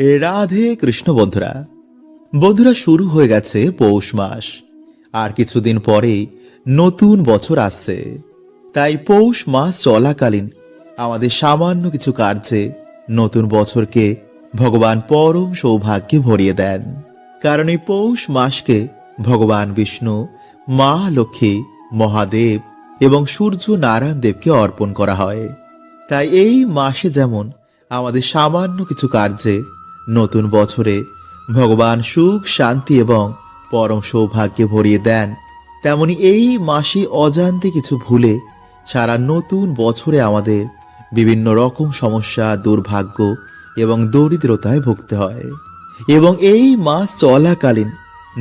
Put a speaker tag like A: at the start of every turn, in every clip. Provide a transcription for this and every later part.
A: রাধে কৃষ্ণ বন্ধুরা। বন্ধুরা, শুরু হয়ে গেছে পৌষ মাস। আর কিছুদিন পরেই নতুন বছর আসছে। তাই পৌষ মাস চলাকালীন আমাদের সামান্য কিছু কার্যে নতুন বছরকে ভগবান পরম সৌভাগ্যে ভরিয়ে দেন। কারণ এই পৌষ মাসকে ভগবান বিষ্ণু, মা লক্ষ্মী, মহাদেব এবং সূর্য নারায়ণ দেবকে অর্পণ করা হয়। তাই এই মাসে যেমন আমাদের সামান্য কিছু কার্যে নতুন বছরে ভগবান সুখ, শান্তি এবং পরম সৌভাগ্যে ভরিয়ে দেন। তেমনি এই মাসে অজান্তে কিছু ভুলে সারা নতুন বছরে আমাদের বিভিন্ন রকম সমস্যা, দুর্ভাগ্য এবং দরিদ্রতায় ভুগতে হয়। এবং এই মাস চলাকালীন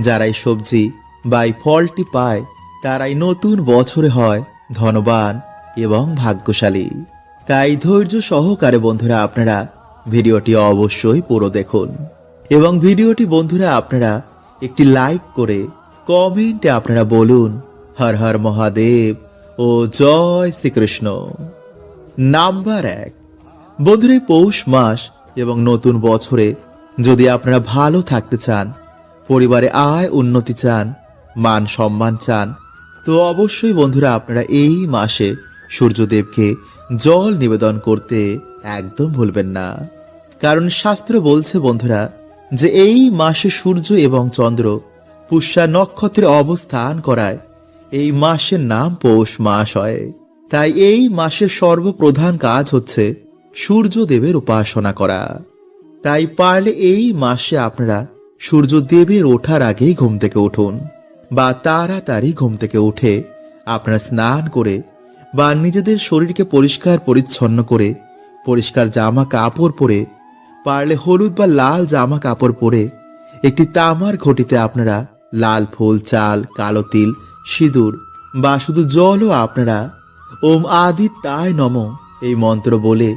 A: যারাই সবজি বা এই ফলটি পায়, তারাই নতুন বছরে হয় ধনবান এবং ভাগ্যশালী। তাই ধৈর্য সহকারে বন্ধুরা, আপনারা ভিডিওটি অবশ্যই পুরো দেখুন। এবং ভিডিওটি বন্ধুরা, আপনারা একটি লাইক করে কমেন্টে আপনারা বলুন, হর হর মহাদেব ও জয় শ্রীকৃষ্ণ। নাম্বার এক। বন্ধুরা পৌষ মাস এবং নতুন বছরে যদি আপনারা ভালো থাকতে চান, পরিবারে আয় উন্নতি চান, মান সম্মান চান, তো অবশ্যই বন্ধুরা, আপনারা এই মাসে সূর্যদেবকে জল নিবেদন করতে একদম ভুলবেন না। কারণ শাস্ত্র বলছে, বন্ধুরা, যে এই মাসে সূর্য এবং চন্দ্র পুষ্যা নক্ষত্রে অবস্থান করায়। এই মাসের নাম পৌষ মাস হয়। তাই এই মাসের সর্বপ্রধান কাজ হচ্ছে সূর্যদেবের উপাসনা করা। তাই পারলে এই মাসে আপনারা সূর্যদেবের ওঠার আগেই ঘুম থেকে উঠুন বা তাড়াতাড়ি ঘুম থেকে উঠে আপনারা স্নান করে বা নিজেদের শরীরকে পরিষ্কার পরিচ্ছন্ন করে পরিষ্কার জামা কাপড় পরে পারলে হলুদ বা লাল জামা কাপড় পরে একটি তামার ঘটিতে আপনারা লাল ফুল, চাল, কালো তিল, সিঁদুর বা শুধু জলও আপনারা ওম আদি তাই নম এই মন্ত্র বলে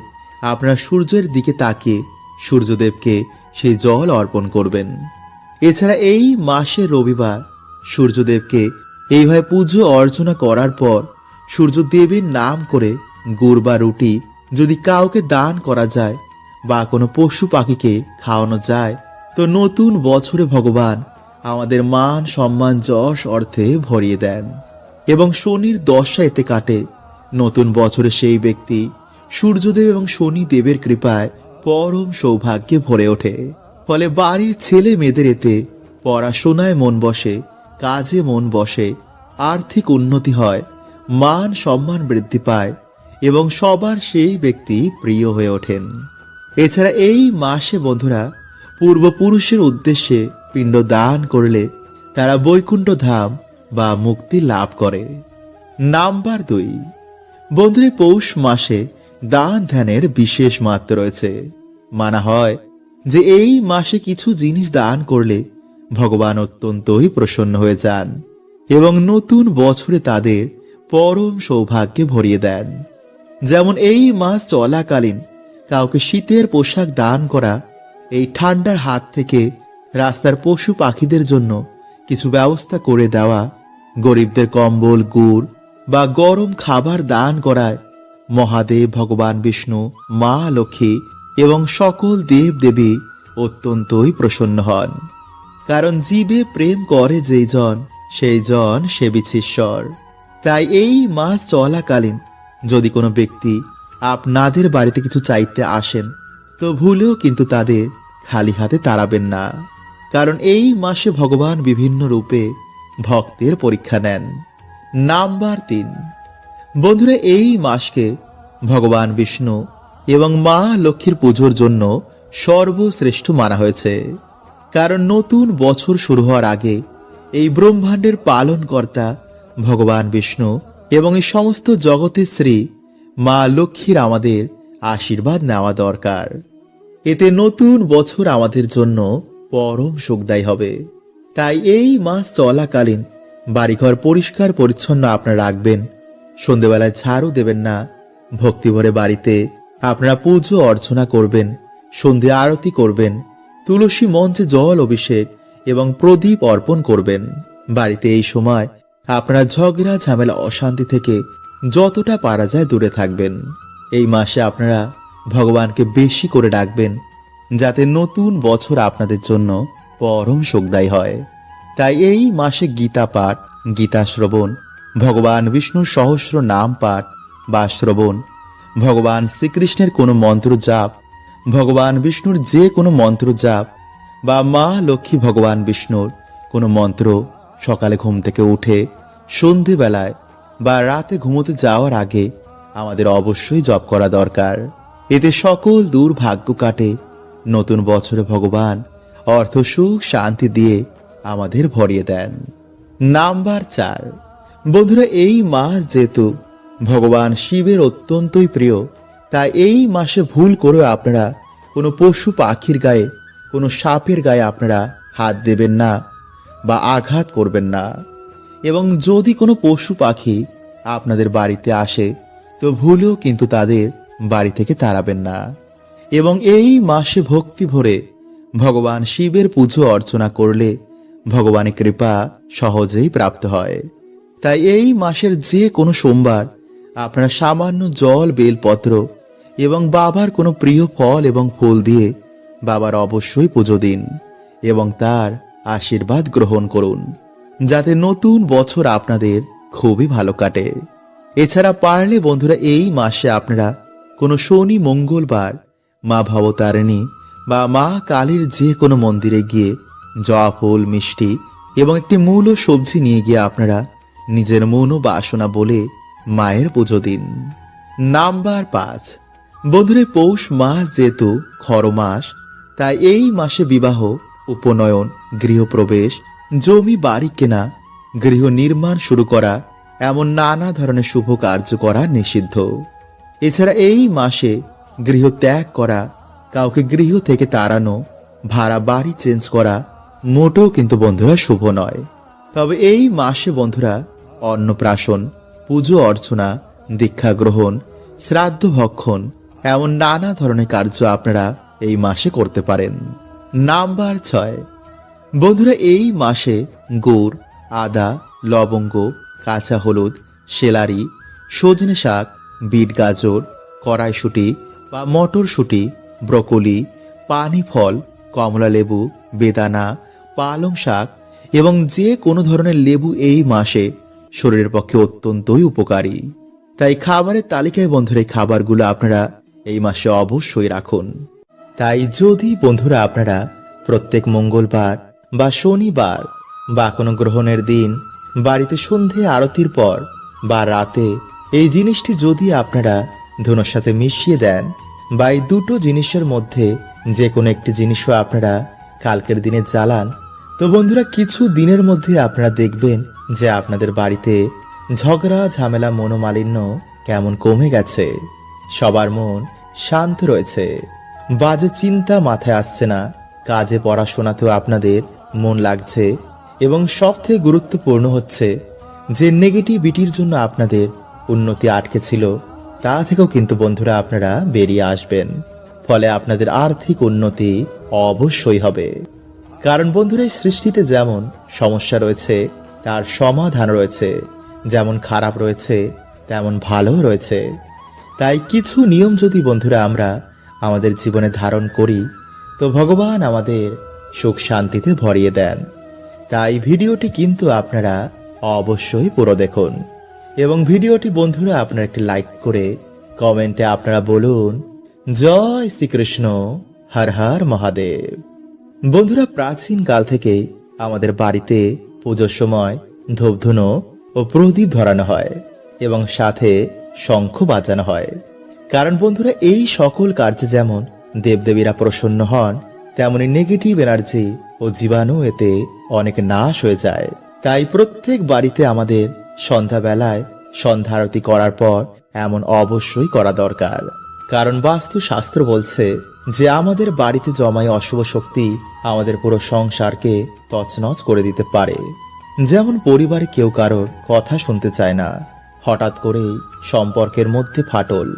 A: আপনারা সূর্যের দিকে তাকিয়ে সূর্যদেবকে সেই জল অর্পণ করবেন। এছাড়া এই মাসের রবিবার সূর্যদেবকে এইভাবে পুজো অর্চনা করার পর সূর্যদেবের নাম করে গুড় বা রুটি যদি কাউকে দান করা যায় বা কোনো পশু পাখিকে খাওয়ানো যায়। তো নতুন বছরে ভগবান আমাদের মান সম্মান যশ অর্থে ভরিয়ে দেন। এবং শনির দশা এতে কাটে। নতুন বছরে সেই ব্যক্তি সূর্যদেব এবং শনি দেবের কৃপায় পরম সৌভাগ্যে ভরে ওঠে। ফলে বাড়ির ছেলে মেয়েদের এতে পড়াশোনায় মন বসে, কাজে মন বসে, আর্থিক উন্নতি হয়, মান সম্মান বৃদ্ধি পায় এবং সবার সেই ব্যক্তি প্রিয় হয়ে ওঠেন। এছাড়া এই মাসে বন্ধুরা পূর্বপুরুষের উদ্দেশ্যে পিণ্ড দান করলে তারা বৈকুণ্ঠ ধাম বা মুক্তি লাভ করে। নাম্বার দুই। বন্ধুরা, পৌষ মাসে দান ধ্যানের বিশেষ মাত্রা রয়েছে। মানা হয় যে এই মাসে কিছু জিনিস দান করলে ভগবান অত্যন্তই প্রসন্ন হয়ে যান এবং নতুন বছরে তাদের পরম সৌভাগ্যে ভরিয়ে দেন। যেমন এই মাস চলাকালীন কাউকে শীতের পোশাক দান করা, এই ঠান্ডার হাত থেকে রাস্তার পশু পাখিদের জন্য কিছু ব্যবস্থা করে দেওয়া, গরিবদের কম্বল, গুড় বা গরম খাবার দান করায় মহাদেব, ভগবান বিষ্ণু, মা, লক্ষ্মী এবং সকল দেব দেবী অত্যন্তই প্রসন্ন হন। কারণ জীবে প্রেম করে যেই জন, সেই জন সেবিছে ঈশ্বর তাই এই মাস চলাকালীন যদি কোনো ব্যক্তি আপনাদের বাড়িতে কিছু চাইতে আসেন, তো ভুলেও কিন্তু তাদের খালি হাতে তাড়াবেন না। কারণ এই মাসে ভগবান বিভিন্ন রূপে ভক্তের পরীক্ষা নেন। নাম্বার তিন। বন্ধুরা, এই মাসকে ভগবান বিষ্ণু এবং মা লক্ষ্মীর পুজোর জন্য সর্বশ্রেষ্ঠ মানা হয়েছে। কারণ নতুন বছর শুরু হওয়ার আগে এই ব্রহ্মাণ্ডের পালনকর্তা ভগবান বিষ্ণু এবং এই সমস্ত জগতের শ্রী মা লক্ষ্মীর আমাদের আশীর্বাদ নেওয়া দরকার। এতে নতুন বছর আমাদের জন্য পরম সুখদায়ী হবে। তাই এই মাস চলাকালীন বাড়িঘর পরিষ্কার পরিচ্ছন্ন আপনারা রাখবেন। সন্ধেবেলায় ঝাড়ু দেবেন না। ভক্তিভরে বাড়িতে আপনারা পুজো অর্চনা করবেন, সন্ধে আরতি করবেন, তুলসী মঞ্চে জল অভিষেক এবং প্রদীপ অর্পণ করবেন। বাড়িতে এই সময় আপনারা ঝগড়া, ঝামেলা, অশান্তি থেকে যতটা পারা যায় দূরে থাকবেন। এই মাসে আপনারা ভগবানকে বেশি করে ডাকবেন, যাতে নতুন বছর আপনাদের জন্য পরম সুখদায়ী হয়। তাই এই মাসে গীতা পাঠ, গীতা শ্রবণ, ভগবান বিষ্ণুর সহস্র নাম পাঠ বা শ্রবণ, ভগবান শ্রীকৃষ্ণের কোনো মন্ত্র জাপ, ভগবান বিষ্ণুর যে কোনো মন্ত্র জাপ বা মা লক্ষ্মী ভগবান বিষ্ণুর কোনো মন্ত্র সকালে ঘুম থেকে উঠে সন্ধেবেলায় বা রাতে ঘুমোতে যাওয়ার আগে আমাদের অবশ্যই জপ করা দরকার। এতে সকল দুর্ভাগ্য কাটে। নতুন বছরে ভগবান অর্থ সুখ শান্তি দিয়ে আমাদের ভরিয়ে দেন। নাম্বার চার। বন্ধুরা, এই মাস যেহেতু ভগবান শিবের অত্যন্তই প্রিয়, তাই এই মাসে ভুল করেও আপনারা কোনো পশু পাখির গায়ে, কোনো সাপের গায়ে আপনারা হাত দেবেন না বা আঘাত করবেন না। এবং যদি কোনো পশু পাখি আপনাদের বাড়িতে আসে, তো ভুলেও কিন্তু তাদের বাড়ি থেকে তাড়াবেন না। এবং এই মাসে ভক্তি ভরে ভগবান শিবের পুজো অর্চনা করলে ভগবানের কৃপা সহজেই প্রাপ্ত হয়। তাই এই মাসের যে কোনো সোমবার আপনারা সামান্য জল, বেলপত্র এবং বাবার কোনো প্রিয় ফল এবং ফুল দিয়ে বাবার অবশ্যই পুজো দিন এবং তার আশীর্বাদ গ্রহণ করুন। যাতে নতুন বছর আপনাদের খুবই ভালো কাটে। এছাড়া পারলে বন্ধুরা এই মাসে আপনারা কোনো শনি, মঙ্গলবার, মা ভবতারিণী বা মা কালীর যে কোনো মন্দিরে গিয়ে জবা ফুল, মিষ্টি এবং একটি মূল ও সবজি নিয়ে গিয়ে আপনারা নিজের মন ও বাসনা বলে মায়ের পুজো দিন। নাম্বার পাঁচ। বন্ধুরে, পৌষ মাস যেহেতু খর মাস তাই এই মাসে বিবাহ, উপনয়ন, গৃহপ্রবেশ জমি, বাড়ি কেনা, গৃহ নির্মাণ শুরু করা, এমন নানা ধরনের শুভ কার্য করা নিষিদ্ধ। এছাড়া এই মাসে গৃহ ত্যাগ করা, কাউকে গৃহ থেকে তাড়ানো, ভাড়া বাড়ি চেঞ্জ করা মোটেও কিন্তু বন্ধুরা শুভ নয়। তবে এই মাসে বন্ধুরা অন্নপ্রাশন, পুজো অর্চনা, দীক্ষা গ্রহণ, শ্রাদ্ধ ভক্ষণ, এমন নানা ধরনের কার্য আপনারা এই মাসে করতে পারেন। নাম্বার ছয় বন্ধুরা, এই মাসে গুড়, আদা, লবঙ্গ, কাঁচা হলুদ, সেলারি, সজনে শাক, বিট গাজর, কড়াইশুটি বা মটরশুঁটি, ব্রকলি, পানি ফল, কমলা লেবু, বেদানা, পালং শাক এবং যে কোনো ধরনের লেবু এই মাসে শরীরের পক্ষে অত্যন্তই উপকারী। তাই খাবারের তালিকায় বন্ধুরা খাবারগুলো আপনারা এই মাসে অবশ্যই রাখুন। তাই যদি বন্ধুরা, আপনারা প্রত্যেক মঙ্গলবার বা শনিবার, বা কোনো গ্রহণের দিন, বাড়িতে সন্ধে আরতির পর, বা রাতে, এই জিনিসটি যদি আপনারা ধনুর সাথে মিশিয়ে দেন, বা এই দুটো জিনিসের মধ্যে যে কোনো একটি জিনিসও আপনারা কালকের দিনে জ্বালান, তো বন্ধুরা কিছু দিনের মধ্যে আপনারা দেখবেন যে আপনাদের বাড়িতে ঝগড়া, ঝামেলা, মনোমালিন্য কেমন কমে গেছে। সবার মন শান্ত রয়েছে। বাজে চিন্তা মাথায় আসছে না। কাজে, পড়াশোনাতেও আপনাদের মন লাগছে এবং সবথেকে গুরুত্বপূর্ণ হচ্ছে যে নেগেটিভিটির জন্য আপনাদের উন্নতি আটকে ছিল, তা থেকেও কিন্তু বন্ধুরা আপনারা বেরিয়ে আসবেন। ফলে আপনাদের আর্থিক উন্নতি অবশ্যই হবে। কারণ বন্ধুরা সৃষ্টিতে যেমন সমস্যা রয়েছে, তার সমাধান রয়েছে। যেমন খারাপ রয়েছে, তেমন ভালো রয়েছে। তাই কিছু নিয়ম যদি বন্ধুরা আমরা আমাদের জীবনে ধারণ করি, তো ভগবান আমাদের সুখ শান্তিতে ভরিয়ে দেন। তাই ভিডিওটি কিন্তু আপনারা অবশ্যই পুরো দেখুন। এবং ভিডিওটি বন্ধুরা আপনারা একটি লাইক করে কমেন্টে আপনারা বলুন, জয় শ্রীকৃষ্ণ, হর হর মহাদেব। বন্ধুরা, প্রাচীন কাল থেকে আমাদের বাড়িতে পুজোর সময় ধূপধুনো ও প্রদীপ ধরানো হয় এবং সাথে শঙ্খ বাজানো হয়। কারণ বন্ধুরা, এই সকল কার্যে যেমন দেবদেবীরা প্রসন্ন হন তেমনি নেগেটিভ এনার্জি ও জীবাণু এতে অনেক নাশ হয়ে যায়। তাই প্রত্যেক বাড়িতে আমাদের সন্ধ্যাবেলায় সন্ধ্যা আরতি করার পর এমন অবশ্যই করা দরকার। কারণ বাস্তু শাস্ত্র বলছে যে আমাদের বাড়িতে জমায় অশুভ শক্তি আমাদের পুরো সংসারকে তছনছ করে দিতে পারে। যেমন পরিবারে কেউ কারোর কথা শুনতে চায় না। হঠাৎ করেই সম্পর্কের মধ্যে ফাটল,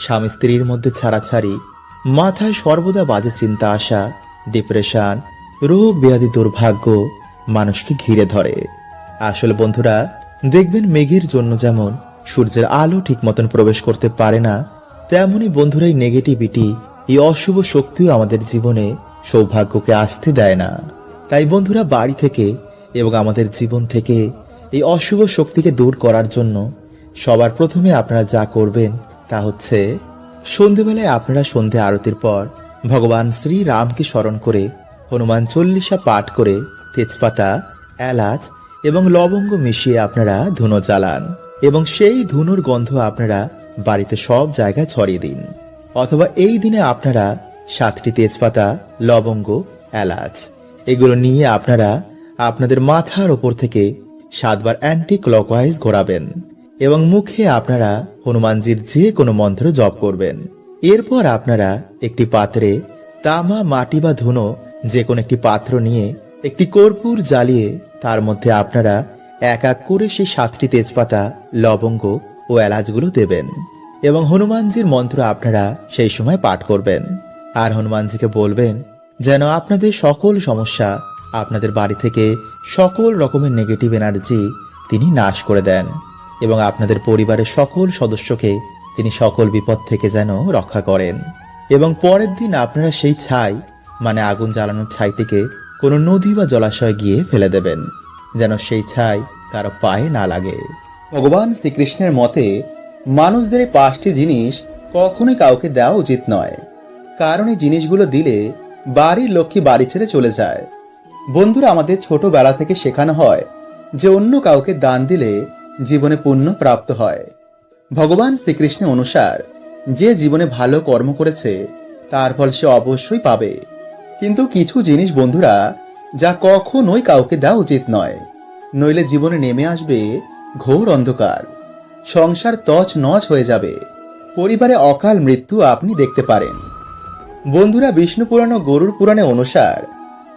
A: স্বামী স্ত্রীর মধ্যে ছাড়াছাড়ি মাথায় সর্বদা বাজে চিন্তা আসা ডিপ্রেশন রোগ, ব্যাধি, দুর্ভাগ্য মানুষকে ঘিরে ধরে। আসলে বন্ধুরা, দেখবেন মেঘের জন্য যেমন সূর্যের আলো ঠিক মতন প্রবেশ করতে পারে না তেমনই বন্ধুরা এই নেগেটিভিটি এই অশুভ শক্তিও আমাদের জীবনে সৌভাগ্যকে আসতে দেয় না। তাই বন্ধুরা, বাড়ি থেকে এবং আমাদের জীবন থেকে এই অশুভ শক্তিকে দূর করার জন্য সবার প্রথমে আপনারা যা করবেন তা হচ্ছে সন্ধেবেলায় আপনারা সন্ধে আরতির পর ভগবান শ্রী রামকে স্মরণ করে হনুমান চল্লিশা পাঠ করে তেজপাতা, এলাচ এবং লবঙ্গ মিশিয়ে আপনারা ধুনো জ্বালান এবং সেই ধুনোর গন্ধ আপনারা বাড়িতে সব জায়গায় ছড়িয়ে দিন। অথবা এই দিনে আপনারা সাতটি তেজপাতা, লবঙ্গ, এলাচ এগুলো নিয়ে আপনারা আপনাদের মাথার ওপর থেকে সাতবার অ্যান্টি ক্লকওয়াইজ ঘোরাবেন। এবং মুখে আপনারা হনুমানজির যে কোনো মন্ত্র জপ করবেন। এরপর আপনারা একটি পাত্রে তামা, মাটি বা ধুনো, যে কোনো একটি পাত্র নিয়ে একটি কর্পূর জ্বালিয়ে তার মধ্যে আপনারা এক এক করে সেই সাতটি তেজপাতা, লবঙ্গ ও এলাচগুলো দেবেন এবং হনুমানজির মন্ত্র আপনারা সেই সময় পাঠ করবেন। আর হনুমানজিকে বলবেন, যেন আপনাদের সকল সমস্যা আপনাদের বাড়ি থেকে সকল রকমের নেগেটিভ এনার্জি তিনি নাশ করে দেন। এবং আপনাদের পরিবারের সকল সদস্যকে তিনি সকল বিপদ থেকে যেন রক্ষা করেন। এবং পরের দিন আপনারা সেই ছাই মানে আগুন জ্বালানোর ছাইটিকে কোনো নদী বা জলাশয়ে গিয়ে ফেলে দেবেন, যেন সেই ছাই কারও পায়ে না লাগে। ভগবান শ্রীকৃষ্ণের মতে, মানুষদের এই পাঁচটি জিনিস কখনোই কাউকে দেওয়া উচিত নয়, কারণ এই জিনিসগুলো দিলে বাড়ির লক্ষ্মী বাড়ি ছেড়ে চলে যায়। বন্ধুরা, আমাদের ছোটবেলা থেকে শেখানো হয় যে অন্য কাউকে দান দিলে জীবনে পুণ্য প্রাপ্ত হয়। ভগবান শ্রীকৃষ্ণের অনুসার, যে জীবনে ভালো কর্ম করেছে, তার ফল সে অবশ্যই পাবে। কিন্তু কিছু জিনিস, বন্ধুরা, যা কখনোই কাউকে দেওয়া উচিত নয়। নইলে জীবনে নেমে আসবে ঘোর অন্ধকার। সংসার তছ নচ হয়ে যাবে। পরিবারে অকাল মৃত্যু আপনি দেখতে পারেন। বন্ধুরা, বিষ্ণু পুরাণ ও গরুর পুরাণে অনুসার,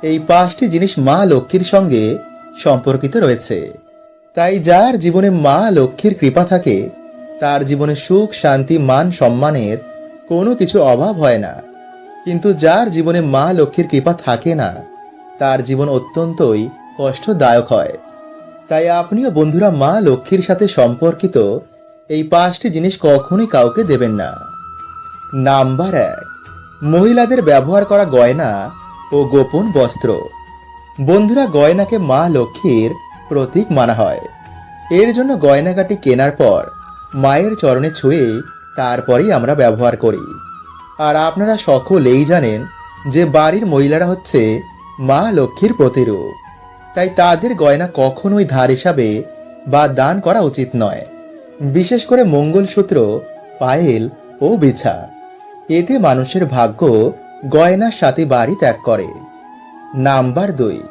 A: এই পাঁচটি জিনিস মা লক্ষ্মীর সঙ্গে সম্পর্কিত রয়েছে। তাই যার জীবনে মা লক্ষ্মীর কৃপা থাকে, তার জীবনে সুখ, শান্তি, মান, সম্মানের কোনো কিছু অভাব হয় না। কিন্তু যার জীবনে মা লক্ষ্মীর কৃপা থাকে না, তার জীবন অত্যন্তই কষ্টদায়ক হয়। তাই আপনিও বন্ধুরা মা লক্ষ্মীর সাথে সম্পর্কিত এই পাঁচটি জিনিস কখনোই কাউকে দেবেন না। নাম্বার এক, মহিলাদের ব্যবহার করা গয়না ও গোপন বস্ত্র। বন্ধুরা, গয়নাকে মা লক্ষ্মীর প্রতীক মানা হয়। এর জন্য গয়নাগাটি কেনার পর মায়ের চরণে ছুঁয়ে তারপরেই আমরা ব্যবহার করি। আর আপনারা সকলেই জানেন যে বাড়ির মহিলারা হচ্ছে মা লক্ষ্মীর প্রতিরূপ। তাই তাদের গয়না কখনোই ধার হিসাবে বা দান করা উচিত নয়। বিশেষ করে মঙ্গলসূত্র, পায়েল ও বিছা। এতে মানুষের ভাগ্য গয়নার সাথে বাড়ি ত্যাগ করে। নাম্বার দুই।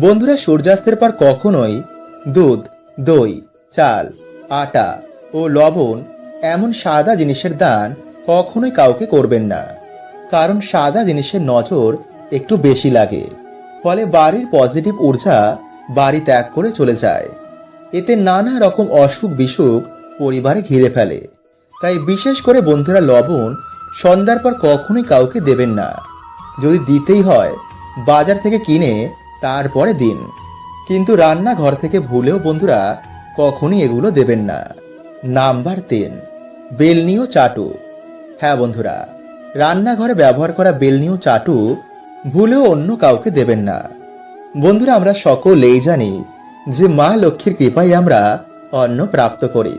A: বন্ধুরা সূর্যাস্তের পর কখনোই দুধ, দই, চাল, আটা ও লবণ এমন সাদা জিনিসের দান কখনোই কাউকে করবেন না। কারণ সাদা জিনিসের নজর একটু বেশি লাগে। ফলে বাড়ির পজিটিভ ঊর্জা বাড়ি ত্যাগ করে চলে যায়। এতে নানা রকম অসুখ বিসুখ পরিবারে ঘিরে ফেলে। তাই বিশেষ করে বন্ধুরা লবণ সন্ধ্যার পর কখনোই কাউকে দেবেন না। যদি দিতেই হয়, বাজার থেকে কিনে তারপরে দিন। কিন্তু রান্নাঘর থেকে ভুলেও বন্ধুরা কখনই এগুলো দেবেন না। নাম্বার তিন, বেলনি ও চাটু। হ্যাঁ বন্ধুরা, রান্নাঘরে ব্যবহার করা বেলনি ও চাটু ভুলেও অন্য কাউকে দেবেন না। বন্ধুরা, আমরা সকলেই জানি যে মা লক্ষ্মীর কৃপায় আমরা অন্ন প্রাপ্ত করি।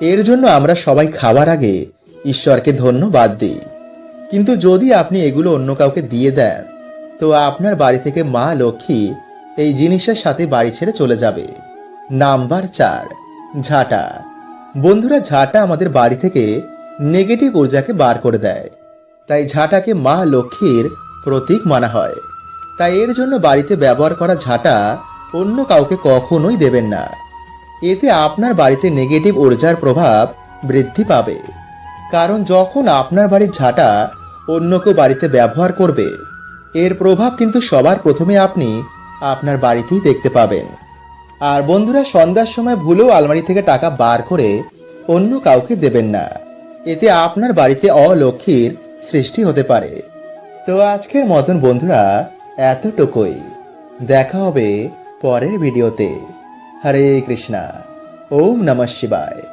A: এর জন্য আমরা সবাই খাবার আগে ঈশ্বরকে ধন্যবাদ দিই। কিন্তু যদি আপনি এগুলো অন্য কাউকে দিয়ে দেন তো আপনার বাড়ি থেকে মা লক্ষ্মী এই জিনিসের সাথে বাড়ি ছেড়ে চলে যাবে। নাম্বার চার, ঝাঁটা। বন্ধুরা, ঝাঁটা আমাদের বাড়ি থেকে নেগেটিভ ঊর্জাকে বার করে দেয়। তাই ঝাঁটাকে মা লক্ষ্মীর প্রতীক মানা হয়। তাই এর জন্য বাড়িতে ব্যবহার করা ঝাঁটা অন্য কাউকে কখনোই দেবেন না। এতে আপনার বাড়িতে নেগেটিভ ঊর্জার প্রভাব বৃদ্ধি পাবে। কারণ যখন আপনার বাড়ির ঝাঁটা অন্য কেউ বাড়িতে ব্যবহার করবে এর প্রভাব কিন্তু সবার প্রথমে আপনি আপনার বাড়িতেই দেখতে পাবেন। আর বন্ধুরা, সন্ধ্যার সময় ভুলেও আলমারি থেকে টাকা বার করে অন্য কাউকে দেবেন না। এতে আপনার বাড়িতে অলক্ষীর সৃষ্টি হতে পারে। তো আজকের মতন বন্ধুরা, এতটুকুই। দেখা হবে পরের ভিডিওতে। হরে কৃষ্ণা। ওম নমঃ শিবায়।